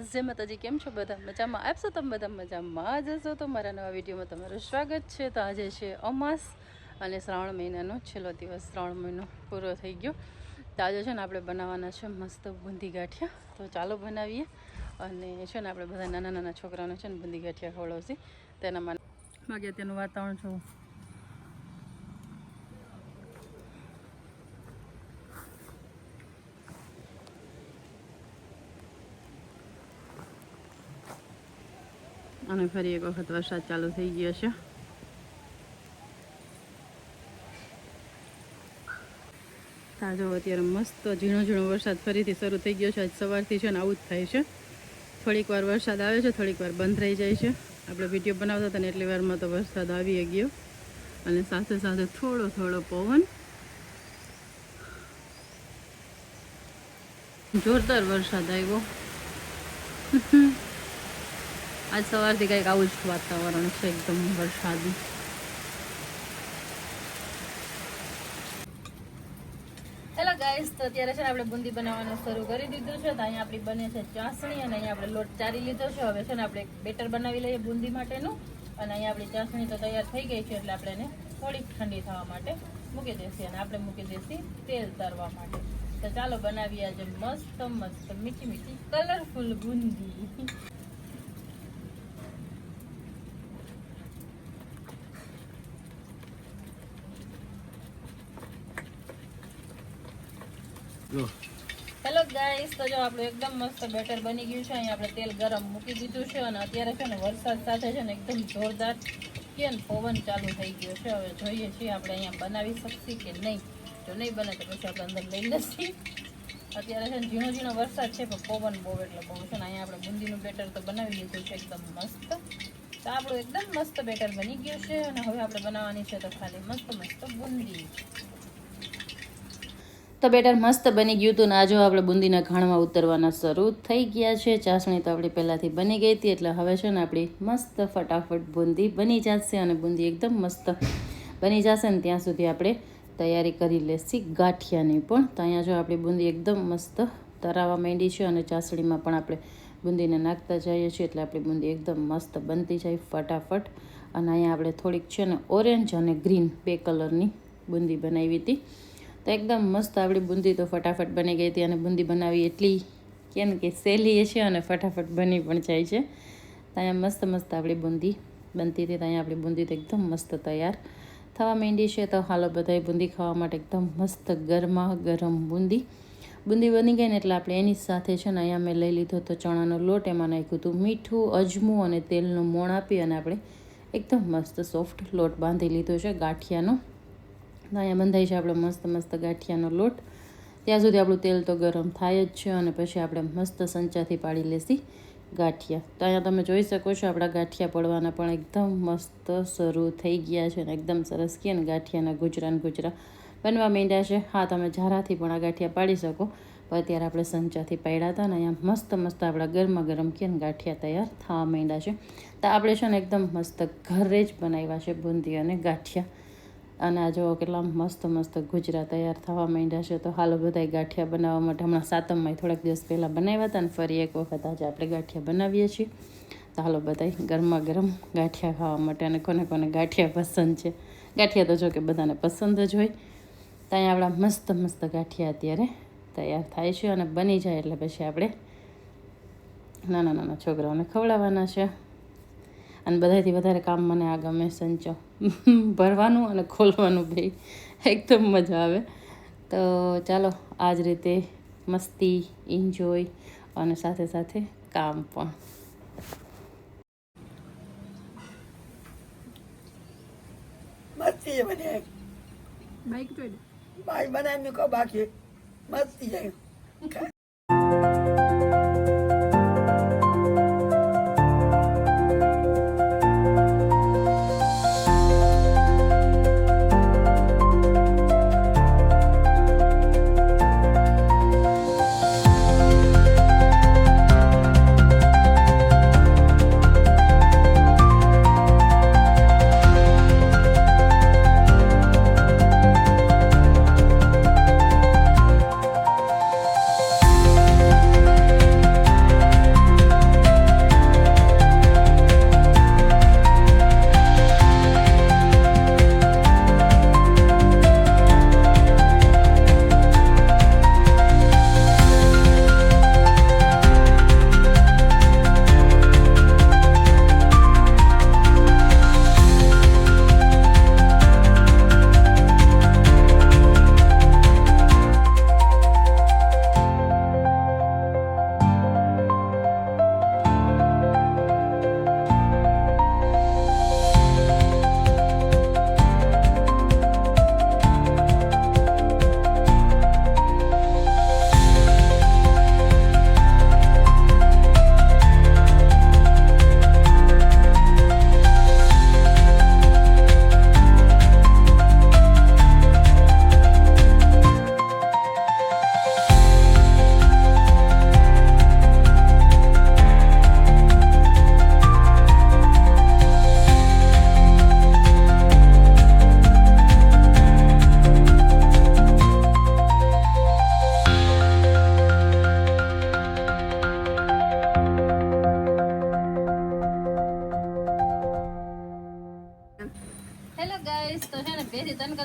જય માતાજી કેમ છો? બધા મજામાં? આપશો તમે બધા મજામાં. જ હશો તો મારા નવા વિડીયોમાં તમારું સ્વાગત છે. તો આજે છે અમાસ અને શ્રાવણ મહિનાનો છેલ્લો દિવસ. શ્રાવણ મહિનો પૂરો થઈ ગયો. તો આજે છે ને આપણે બનાવવાના છે મસ્ત બુંદી ગાંઠિયા તો ચાલો બનાવીએ. અને છે ને આપણે બધા નાના નાના છોકરાઓને છે ને બુંદી ગાંઠિયા ખવડાવશે. તેના માટે બાકી તેનું વાતાવરણ છું અને ફરી એક વખત વરસાદ ચાલુ થઈ ગયો છે તાજો અત્યારે મસ્ત ઝીણો ઝીણો વરસાદ ફરીથી શરૂ થઈ ગયો છે આજ સવારથી છે ને આવું જ થાય છે થોડીક વાર વરસાદ આવે છે થોડીક વાર બંધ રહી જાય છે આપણે વીડિયો બનાવતા હતા ને એટલી વારમાં તો વરસાદ આવી ગયો અને સાથે સાથે થોડો થોડો પવન જોરદાર વરસાદ આવ્યો આજ સવારથી કંઈક આવું જ વાતાવરણ છે એકદમ વરસાદી. હેલો ગાઈસ, તો અત્યારે છે ને આપણે બુંદી બનાવવાનું શરૂ કરી દીધું છે. તો અહીંયા આપણી બને છે ચાસણી અને અહીંયા આપણે લોટ ચારી લીધો છે. હવે છે ને આપણે બેટર બનાવી લઈએ બુંદી માટેનું. અને અહીંયા આપણી ચાસણી તો તૈયાર થઈ ગઈ છે, એટલે આપણે એને થોડીક ઠંડી થવા માટે મૂકી દઈશું. અને આપણે મૂકી દઈશું તેલ તરવા માટે. તો ચાલો બનાવીએ આજે મસ્ત મસ્ત મીઠી મીઠી કલરફુલ બુંદી. હેલો ગાઈસ તો જો આપણું એકદમ મસ્ત બેટર બની ગયું છે. અહીંયા આપણે તેલ ગરમ મૂકી દીધું છે અને અત્યારે છે ને વરસાદ સાથે છે ને એકદમ જોરદાર કે પવન ચાલુ થઈ ગયો છે. હવે જોઈએ છીએ આપણે અહીંયા બનાવી શકીએ કે નહીં. જો નહીં બને તો પછી આપણે અંદર લઈ લઈશું. અત્યારે છે ને ઝીણો ઝીણો વરસાદ છે, પણ પવન બહુ એટલે બહુ છે ને અહીંયા આપણે બુંદીનું બેટર તો બનાવી લીધું છે એકદમ મસ્ત. તો આપણું એકદમ મસ્ત બેટર બની ગયું છે અને હવે આપણે બનાવવાની છે તો ખાલી મસ્ત મસ્ત બુંદી. તો બેટર મસ્ત બની ગયું હતું ને આજો આપણે બુંદીના ઘાણમાં ઉતરવાના શરૂ થઈ ગયા છે. ચાસણી તો આપણી પહેલાંથી બની ગઈ હતી, એટલે હવે છે ને આપણી મસ્ત ફટાફટ બુંદી બની જશે અને બુંદી એકદમ મસ્ત બની જશે ને ત્યાં સુધી આપણે તૈયારી કરી લેશી ગાંઠિયાની પણ. તો અહીંયા જો આપણી બુંદી એકદમ મસ્ત તરાવવા માંડી છે અને ચાસણીમાં પણ આપણે બુંદીને નાખતા જઈએ છીએ, એટલે આપણી બુંદી એકદમ મસ્ત બનતી જાય ફટાફટ. અને અહીંયા આપણે થોડીક છે ને ઓરેન્જ અને ગ્રીન બે કલરની બુંદી બનાવી હતી. તો એકદમ મસ્ત આપણી બુંદી તો ફટાફટ બની ગઈ હતી અને બુંદી બનાવી એટલી કેમ કે સહેલી છે અને ફટાફટ બની પણ જાય છે. ત્યાં મસ્ત મસ્ત આપણી બુંદી બનતી હતી. ત્યાં આપણી બુંદી તો એકદમ મસ્ત તૈયાર થવા માંડી છે. તો હાલો બધાય બુંદી ખાવા માટે એકદમ મસ્ત ગરમા ગરમ બુંદી. બુંદી બની ગઈ ને એટલે આપણે એની સાથે છે ને અહીંયા મેં લઈ લીધો તો ચણાનો લોટ, એમાં નાખ્યું હતું મીઠું, અજમું અને તેલનું મોણ આપી અને આપણે એકદમ મસ્ત સોફ્ટ લોટ બાંધી લીધો છે ગાંઠિયાનો. અહીંયા બંધાય છે આપણે મસ્ત મસ્ત ગાંઠિયાનો લોટ. ત્યાં સુધી આપણું તેલ તો ગરમ થાય જ છે અને પછી આપણે મસ્ત સંચાથી પાડી લેશી ગાંઠિયા. તો અહીંયા તમે જોઈ શકો છો આપણા ગાંઠિયા પડવાના પણ એકદમ મસ્ત શરૂ થઈ ગયા છે ને એકદમ સરસ કહે ને ગાંઠિયાના ગુજરાન ગુજરા બનવા માંડ્યા છે. હા, તમે ઝારાથી પણ આ ગાંઠિયા પાડી શકો. પણ અત્યારે આપણે સંચાથી પાડ્યા હતા ને અહીંયા મસ્ત મસ્ત આપણા ગરમા ગરમ કે ગાંઠિયા તૈયાર થવા માંડ્યા છે. તો આપણે છે ને એકદમ મસ્ત ઘરે જ બનાવ્યા છે બુંદી અને ગાંઠિયા. અને આ જો કેટલા મસ્ત મસ્ત ગુજરા તૈયાર થવા માંડ્યા છે. તો હાલો બધા ગાંઠિયા બનાવવા માટે હમણાં સાતમમાં થોડાક દિવસ પહેલાં બનાવ્યા હતા અને ફરી એક વખત આજે આપણે ગાંઠિયા બનાવીએ છીએ. તો હાલો બધા ગરમા ગરમ ગાંઠિયા ખાવા માટે અને કોને કોને ગાંઠિયા પસંદ છે. ગાંઠિયા તો જો કે બધાને પસંદ જ હોય. ત્યાં આપણા મસ્ત મસ્ત ગાંઠિયા અત્યારે તૈયાર થાય છે અને બની જાય એટલે પછી આપણે નાના નાના છોકરાઓને ખવડાવવાના છે. અને બધાથી વધારે કામ મને આ ગમે સંચો. ભરવાનું અને ખોલવાનું બે. એકદમ મજા આવે. તો ચાલો આ જ રીતે મસ્તી એન્જોય અને સાથે સાથે કામ પણ. મસ્તી છે બને બાઈક જોઈ બાઈ બનાવી મૂકો બાકી. મસ્તી છે.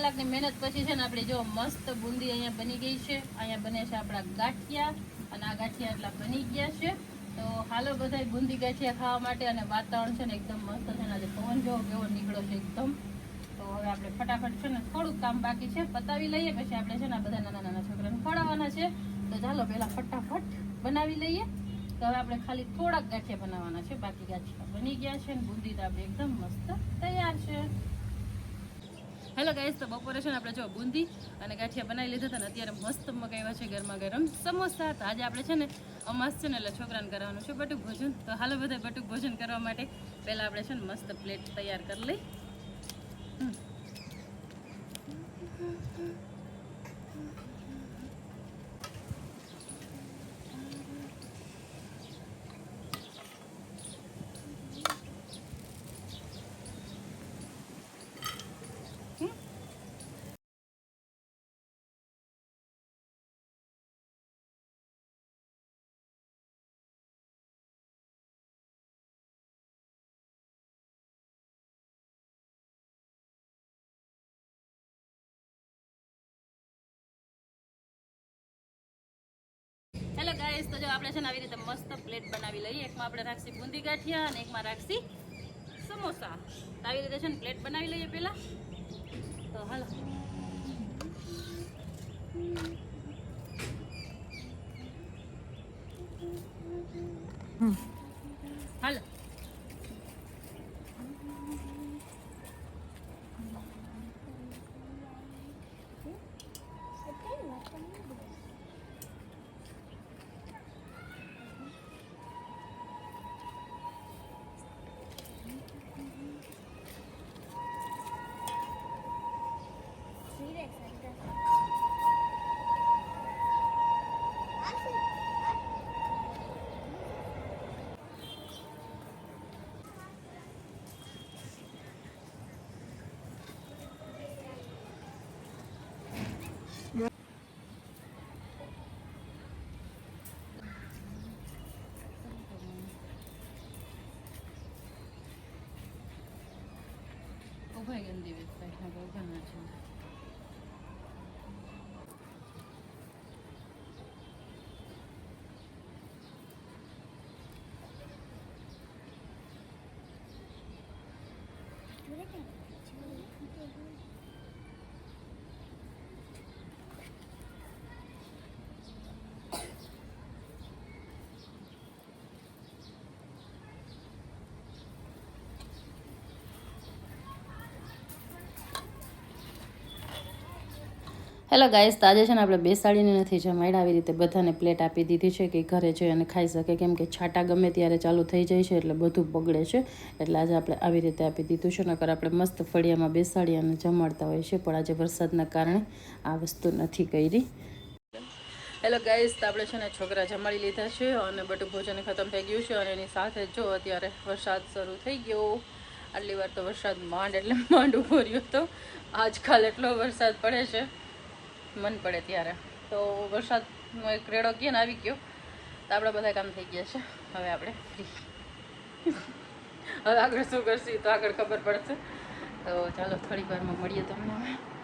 કલાકની મહેનત પછી છે ને આપણે જો મસ્ત બુંદી અહીંયા બની ગઈ છે. અહીંયા બને છે આપણા ગાંઠિયા અને આ ગાંઠિયા એટલા બની ગયા છે. તો હાલો બધાય બુંદી ગાંઠિયા ખાવા માટે અને વાતાવરણ છે ને એકદમ મસ્ત છે ને આજે પવન જેવો કેવો નીકળ્યો છે એકદમ. તો હવે આપણે ફટાફટ છે ને થોડુંક કામ બાકી છે. પતાવી લઈએ, પછી આપણે છે ને બધા નાના નાના છોકરાને ખવડાવવાના છે. તો ચાલો પહેલાં ફટાફટ બનાવી લઈએ. તો હવે આપણે ખાલી થોડાક ગાંઠિયા બનાવવાના છે. બાકી ગાંઠિયા બની ગયા છે ને બુંદી તો આપણે એકદમ મસ્ત તૈયાર છે. હેલો ગાઈસ તો બપોરે છે ને આપણે જો બુંદી અને ગાંઠિયા બનાવી લીધા હતા ને અત્યારે મસ્ત મગાવ્યા છે ગરમા ગરમ સમોસા. તો આજે આપણે છે ને અમાસ છે ને એટલે છોકરાને કરવાનું છે બટુક ભોજન. તો હાલો બધા બટુક ભોજન કરવા માટે પહેલાં આપણે છે ને મસ્ત પ્લેટ તૈયાર કરી લઈ હેલો ગાઈસ તો જો આપણે છે ને આવી રીતે મસ્ત પ્લેટ બનાવી લઈએ. એકમાં આપણે રાખશી બુંદી ગાંઠિયા અને એકમાં રાખશી સમોસા. આવી રીતે છે ને પ્લેટ બનાવી લઈએ પહેલાં. તો હાલો. હાલો ઊભા ગંદી વેબસાઇટ ઊભા ના છે હેલો ગાઈસ તાજે છે ને આપણે બેસાડીને નથી જમાડ્યા આવી રીતે બધાને પ્લેટ આપી દીધી છે કે ઘરે જઈ અને ખાઈ શકે. કેમ કે છાટા ગમે ત્યારે ચાલુ થઈ જાય છે એટલે બધું બગડે છે. એટલે આજે આપણે આવી રીતે આપી દીધું છે. નકર આપણે મસ્ત ફળિયામાં બેસાડી અને જમાડતા હોય છે પણ આજે વરસાદના કારણે આ વસ્તુ નથી કરી. હેલો ગાઈસ, તો આપણે છે ને છોકરા જમાડી લીધા છે અને બધું ભોજન ખતમ થઈ ગયું છે અને એની સાથે જો અત્યારે વરસાદ શરૂ થઈ ગયો. આટલી વાર તો વરસાદ માંડ એટલે માંડ ઊભો રહ્યો હતો આજકાલ એટલો વરસાદ પડે છે. મન પડે ત્યારે. તો વરસાદનો એક રેડો કહે ને આવી ગયો. તો આપણા બધા કામ થઈ ગયા છે. હવે આપણે હવે આગળ શું કરશું તો આગળ ખબર પડશે. તો ચાલો થોડીક વારમાં મળીએ તમને. હવે